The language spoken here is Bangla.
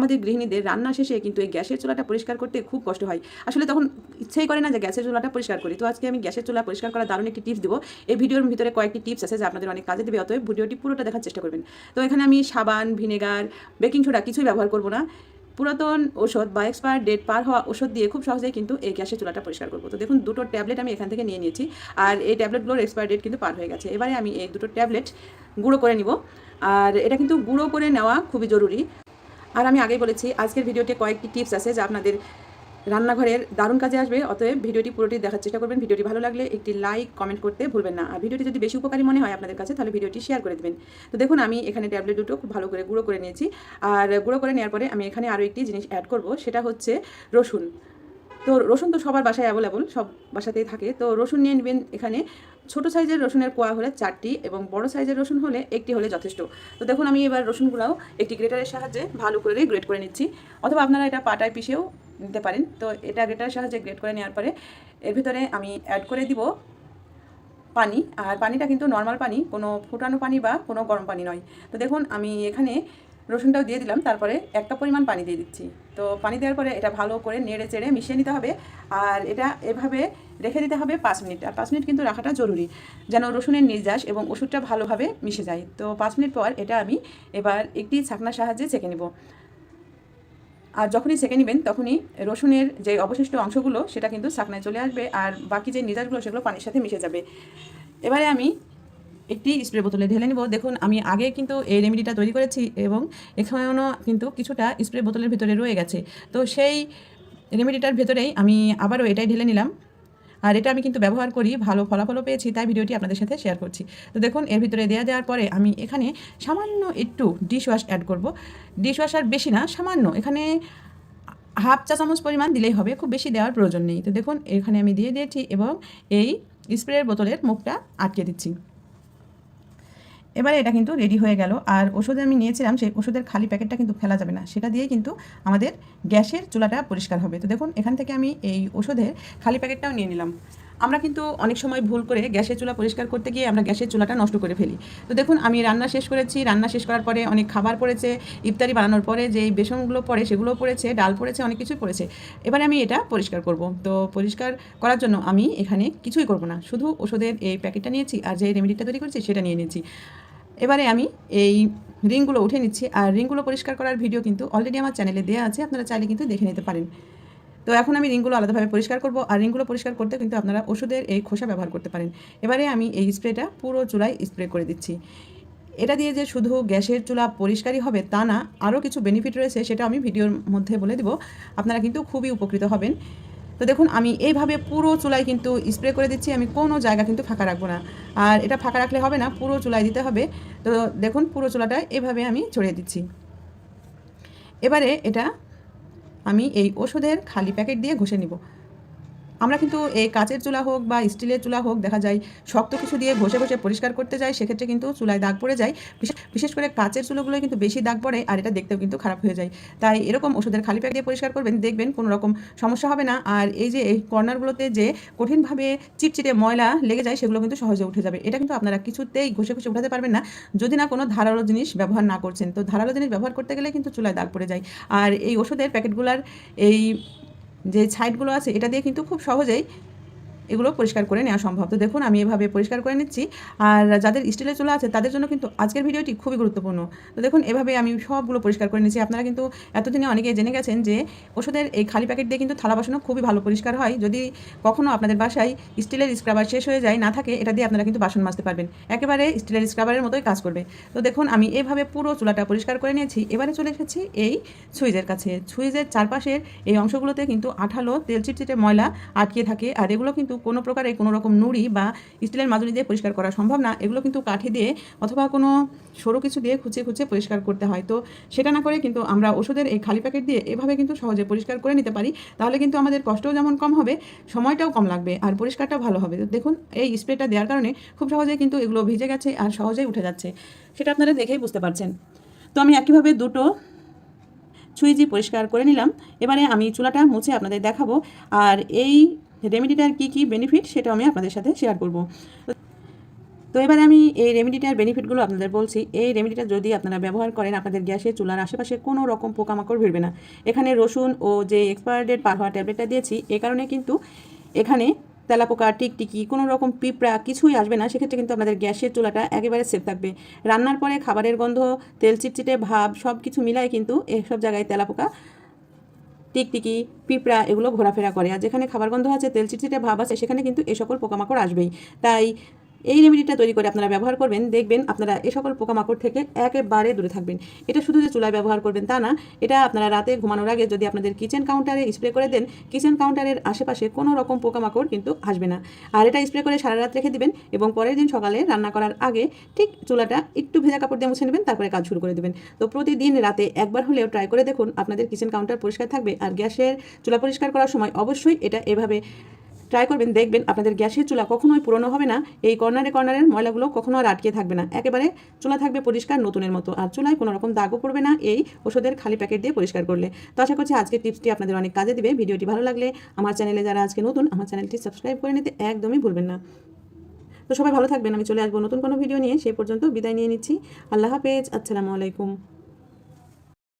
আমাদের গৃহিণীদের রান্না শেষে কিন্তু এই গ্যাসের চুলাটা পরিষ্কার করতে খুব কষ্ট হয়। আসলে তখন ইচ্ছেই করে না যে গ্যাসের চুলাটা পরিষ্কার করি। তো আজকে আমি গ্যাসের চুলা পরিষ্কার করার দারুণ একটি টিপস দেবো। এই ভিডিওর ভিতরে কয়েকটি টিপস আছে যা আপনাদের অনেক কাজে দেবে, অতএব ভিডিওটি পুরোটা দেখার চেষ্টা করবেন। তো এখানে আমি সাবান, ভিনেগার, বেকিং সোডা কিছুই ব্যবহার করব না। পুরাতন ওষুধ বা এক্সপায়ার ডেট পার হওয়া ওষুধ দিয়ে খুব সহজেই কিন্তু এই গ্যাসের চুলাটা পরিষ্কার করব। তো দেখুন, দুটো ট্যাবলেট আমি এখান থেকে নিয়ে নিয়েছি আর এই ট্যাবলেটগুলোর এক্সপায়ার ডেট কিন্তু পার হয়ে গেছে। এবারে আমি এই দুটো ট্যাবলেট গুঁড়ো করে নিব। আর এটা কিন্তু গুঁড়ো করে নেওয়া খুবই জরুরি। আর আমি আগেই বলেছি, আজকের ভিডিওতে কয়েকটি টিপস আছে যা আপনাদের রান্নাঘরের দারুণ কাজে আসবে। অতএব ভিডিওটি পুরোটি দেখার চেষ্টা করবেন। ভিডিওটি ভালো লাগলে একটি লাইক, কমেন্ট করতে ভুলবেন না। আর ভিডিওটি যদি বেশি উপকারী মনে হয় আপনাদের কাছে, তাহলে ভিডিওটি শেয়ার করে দেবেন। তো দেখুন, আমি এখানে ট্যাবলেট দুটো খুব ভালো করে গুঁড়ো করে নিয়েছি। আর গুঁড়ো করে নেওয়ার পরে আমি এখানে আরও একটি জিনিস অ্যাড করব, সেটা হচ্ছে রসুন। তো রসুন তো সবার বাসায় অ্যাভেলেবল সব বাসাতেই থাকে। তো রসুন নিয়ে নেবেন এখানে ছোট সাইজের রসুনের কোয়া হলে চারটি এবং বড় সাইজের রসুন হলে একটি হলে যথেষ্ট। তো দেখুন, আমি এবার রসুনগুলাও একটি গ্রেটারের সাহায্যে ভালো করে গ্রেট করে নিচ্ছি। অথবা আপনারা এটা পাটায় পিষেও নিতে পারেন। তো এটা গ্রেটারের সাহায্যে গ্রেট করে নেওয়ার পরে এর ভিতরে আমি অ্যাড করে দিব পানি। আর পানিটা কিন্তু নর্মাল পানি, কোনো ফুটানো পানি বা কোনো গরম পানি নয়। তো দেখুন, আমি এখানে রসুনটাও দিয়ে দিলাম, তারপরে একটা পরিমাণ পানি দিয়ে দিচ্ছি। তো পানি দেওয়ার পরে এটা ভালো করে নেড়ে চেড়ে মিশিয়ে নিতে হবে আর এটা এভাবে রেখে দিতে হবে পাঁচ মিনিট। আর পাঁচ মিনিট কিন্তু রাখাটা জরুরি, যেন রসুনের নির্যাস এবং ওষুধটা ভালোভাবে মিশে যায়। তো পাঁচ মিনিট পর এটা আমি এবার একটি ছাকনার সাহায্যে ছেঁকে নেব। আর যখনই সেকে নেবেন, তখনই রসুনের যে অবশিষ্ট অংশগুলো, সেটা কিন্তু শাকনায় চলে আসবে আর বাকি যে নিজাসগুলো সেগুলো পানির সাথে মিশে যাবে। এবারে আমি একটি স্প্রে বোতলে ঢেলে নেব। দেখুন, আমি আগে কিন্তু এই রেমেডিটা তৈরি করেছি এবং এখানেও কিন্তু কিছুটা স্প্রে বোতলের ভিতরে রয়ে গেছে। তো সেই রেমেডিটার ভেতরেই আমি আবারও এটাই ঢেলে নিলাম। আর এটা আমি কিন্তু ব্যবহার করি, ভালো ফলাফলও পেয়েছি, তাই ভিডিওটি আপনাদের সাথে শেয়ার করছি। তো দেখুন, এর ভিতরে দেওয়া দেওয়ার পরে আমি এখানে সামান্য একটু ডিশ ওয়াশ অ্যাড করব। ডিশ ওয়াশ আর বেশি না, সামান্য। এখানে হাফ চা চামচ পরিমাণ দিলেই হবে, খুব বেশি দেওয়ার প্রয়োজন নেই। তো দেখুন, এখানে আমি দিয়ে দিয়েছি এবং এই স্প্রের বোতলের মুখটা আটকে দিচ্ছি। এবারে এটা কিন্তু রেডি হয়ে গেল। আর ওষুধে আমি নিয়েছিলাম, সেই ওষুধের খালি প্যাকেটটা কিন্তু ফেলা যাবে না। সেটা দিয়ে কিন্তু আমাদের গ্যাসের চুলাটা পরিষ্কার হবে। তো দেখুন, এখান থেকে আমি এই ওষুধের খালি প্যাকেটটাও নিয়ে নিলাম। আমরা কিন্তু অনেক সময় ভুল করে গ্যাসের চুলা পরিষ্কার করতে গিয়ে আমরা গ্যাসের চুলাটা নষ্ট করে ফেলি। তো দেখুন, আমি রান্না শেষ করেছি। রান্না শেষ করার পরে অনেক খাবার পড়েছে, ইফতারি বানানোর পরে যে বেসনগুলো পড়ে সেগুলো পড়েছে, ডাল পড়েছে, অনেক কিছুই পড়েছে। এবারে আমি এটা পরিষ্কার করব। তো পরিষ্কার করার জন্য আমি এখানে কিছুই করব না। শুধু ওষুধের এই প্যাকেটটা নিয়েছি আর যে রেমেডিটা তৈরি করেছি, সেটা নিয়ে নিয়েছি। এবারে আমি এই রিংগুলো উঠে নিচ্ছি আর রিংগুলো পরিষ্কার করার ভিডিও কিন্তু অলরেডি আমার চ্যানেলে দেওয়া আছে, আপনারা চাইলে কিন্তু দেখে নিতে পারেন। তো এখন আমি রিংগুলো আলাদাভাবে পরিষ্কার করব আর রিংগুলো পরিষ্কার করতে কিন্তু আপনারা ওষুধের এই খোসা ব্যবহার করতে পারেন। এবারে আমি এই স্প্রেটা পুরো চুলায় স্প্রে করে দিচ্ছি। এটা দিয়ে যে শুধু গ্যাসের চুলা পরিষ্কারই হবে তা না, আরও কিছু বেনিফিট রয়েছে সেটা আমি ভিডিওর মধ্যে বলে দিব। আপনারা কিন্তু খুবই উপকৃত হবেন। তো দেখুন, আমি এইভাবে পুরো চুলায় কিন্তু স্প্রে করে দিচ্ছি, আমি কোনো জায়গা কিন্তু ফাঁকা রাখব না। আর এটা ফাঁকা রাখলে হবে না, পুরো চুলায় দিতে হবে। তো দেখুন, পুরো চুলাটা এভাবে আমি ছড়িয়ে দিচ্ছি। এবারে এটা আমি এই ওষুধের খালি প্যাকেট দিয়ে ঘষে নিব। আমরা কিন্তু এই কাচের চুলা হোক বা স্টিলের চুলা হোক, দেখা যায় শক্ত কিছু দিয়ে ঘষে ঘষে পরিষ্কার করতে যায় সেক্ষেত্রে কিন্তু চুলায় দাগ পড়ে যায়। বিশেষ- করে কাচের চুলোগুলোয় কিন্তু বেশি দাগ পড়ে আর এটা দেখতেও কিন্তু খারাপ হয়ে যায়। তাই এরকম ওষুধের খালি প্যাকেট দিয়ে পরিষ্কার করবেন, দেখবেন কোনো রকম সমস্যা হবে না। আর এই যে এই কর্নারগুলোতে যে কঠিনভাবে চিটচিটে ময়লা লেগে যায়, সেগুলো কিন্তু সহজে উঠে যাবে। এটা কিন্তু আপনারা কিছুতেই ঘষে ঘষে উঠাতে পারবেন না। যদি না কোনো ধারালো জিনিস ব্যবহার না করছেন, তো ধারালো জিনিস ব্যবহার করতে গেলে কিন্তু চুলায় দাগ পড়ে যায়। আর এই ওষুধের প্যাকেটগুলোর এই যে সাইডগুলো আছে এটা দিয়ে কিন্তু খুব সহজেই এগুলো পরিষ্কার করে নেওয়া সম্ভব। তো দেখুন, আমি এভাবে পরিষ্কার করে নিচ্ছি। আর যাদের স্টিলের চুলা আছে, তাদের জন্য কিন্তু আজকের ভিডিওটি খুবই গুরুত্বপূর্ণ। তো দেখুন, এভাবে আমি সবগুলো পরিষ্কার করে নিচ্ছি আপনারা কিন্তু এতদিনে অনেকে জেনে গেছেন যে, ওষুধের এই খালি প্যাকেট দিয়ে কিন্তু থালা বাসনও খুবই ভালো পরিষ্কার হয়। যদি কখনও আপনাদের বাসায় স্টিলের স্ক্রাবার শেষ হয়ে যায়, না থাকে, এটা দিয়ে আপনারা কিন্তু বাসন মাজতে পারবেন। একেবারে স্টিলের স্ক্রাবারের মতোই কাজ করবে। তো দেখুন, আমি এভাবে পুরো চুলাটা পরিষ্কার করে নিয়েছি। এবারে চলে এসেছি এই সুইচের কাছে। সুইচের চারপাশের এই অংশগুলোতে কিন্তু আঠালো তেল চিটচিটে ময়লা আটকে থাকে। আর এগুলো কিন্তু কোনো প্রকারে কোনো রকম নুড়ি বা স্টিলের মাজুরি দিয়ে পরিষ্কার করা সম্ভব না। এগুলো কিন্তু কাঠি দিয়ে অথবা কোনো সরু কিছু দিয়ে খুঁচে খুঁচে পরিষ্কার করতে হয়। তো সেটা না করে কিন্তু আমরা ওষুধের এই খালি প্যাকেট দিয়ে এভাবে কিন্তু সহজে পরিষ্কার করে নিতে পারি। তাহলে কিন্তু আমাদের কষ্টও যেমন কম হবে, সময়টাও কম লাগবে আর পরিষ্কারটাও ভালো হবে। দেখুন, এই স্প্রেটা দেওয়ার কারণে খুব সহজেই কিন্তু এগুলো ভিজে গেছে আর সহজেই উঠে যাচ্ছে। সেটা আপনারা দেখেই বুঝতে পারছেন। তো আমি একইভাবে দুটো সুইজি পরিষ্কার করে নিলাম। এবারে আমি চুলাটা মুছে আপনাদের দেখাবো। আর এই রেমেডিটার কী কী বেনিফিট সেটা আমি আপনাদের সাথে শেয়ার করব। তো এবারে আমি এই রেমেডিটার বেনিফিটগুলো আপনাদের বলছি। এই রেমেডিটা যদি আপনারা ব্যবহার করেন আপনাদের গ্যাসের, চুলার আশেপাশে কোনো রকম পোকামাকড় ভিড়বে না। এখানে রসুন ও যে এক্সপায়ার ডেট পার হওয়া ট্যাবলেটটা দিয়েছি, এ কারণে কিন্তু এখানে তেলাপোকা, টিকটিকি, কোনো রকম পিঁপড়া কিছুই আসবে না। সেক্ষেত্রে কিন্তু আপনাদের গ্যাসের, চুলাটা একেবারে সেফ থাকবে। রান্নার পরে খাবারের গন্ধ, তেল চিটচিটে ভাব সব কিছু মিলায় কিন্তু এসব জায়গায় তেলাপোকা টিকটিকি, পিঁপড়া এগুলো ঘোরাফেরা করে। আর যেখানে খাবার গন্ধ আছে, তেল চিটচিটে ভাব আছে, সেখানে কিন্তু এ সকল পোকামাকড় আসবেই। তাই এই রেমেডিটা তৈরি করে আপনারা ব্যবহার করবেন, দেখবেন আপনারা এ সকল পোকামাকড় থেকে একেবারে দূরে থাকবেন। এটা শুধু যে চুলায় ব্যবহার করবেন তা না, এটা আপনারা রাতে ঘুমানোর আগে যদি আপনাদের কিচেন কাউন্টারে স্প্রে করে দেন কিচেন কাউন্টারের আশেপাশে কোনো রকম পোকামাকড় কিন্তু আসবে না। আর এটা স্প্রে করে সারা রাত রেখে দিবেন এবং পরের দিন সকালে রান্না করার আগে ঠিক চুলাটা একটু ভেজা কাপড় দিয়ে মুছে নেবেন, তারপরে কাজ শুরু করে দেবেন। তো প্রতিদিন রাতে একবার হলেও ট্রাই করে দেখুন, আপনাদের কিচেন কাউন্টার পরিষ্কার থাকবে আর গ্যাসের চুলা পরিষ্কার করার সময় অবশ্যই এটা এভাবে ট্রাই করবেন, দেখবেন আপনাদের গ্যাসের চুলা কখনোই পুরনো হবে না। এই কর্নারে কর্নারের ময়লাগুলো কখনো আর আটকে থাকবে না। একেবারে চুলা থাকবে পরিষ্কার নতুনের মতো। আর চুলায় কোনো রকম দাগও পড়বে না এই ওষুধের খালি প্যাকেট দিয়ে পরিষ্কার করলে। তো আশা করছি আজকের টিপসটি আপনাদের অনেক কাজে দিবে। ভিডিওটি ভালো লাগলে আমার চ্যানেলে যারা আজকে নতুন, আমার চ্যানেলটি সাবস্ক্রাইব করে নিতে একদমই ভুলবেন না। তো সবাই ভালো থাকবেন। আমি চলে আসব নতুন কোনো ভিডিও নিয়ে। সেই পর্যন্ত বিদায় নিয়ে নিচ্ছি। আল্লাহ হাফেজ। আসসালামু আলাইকুম।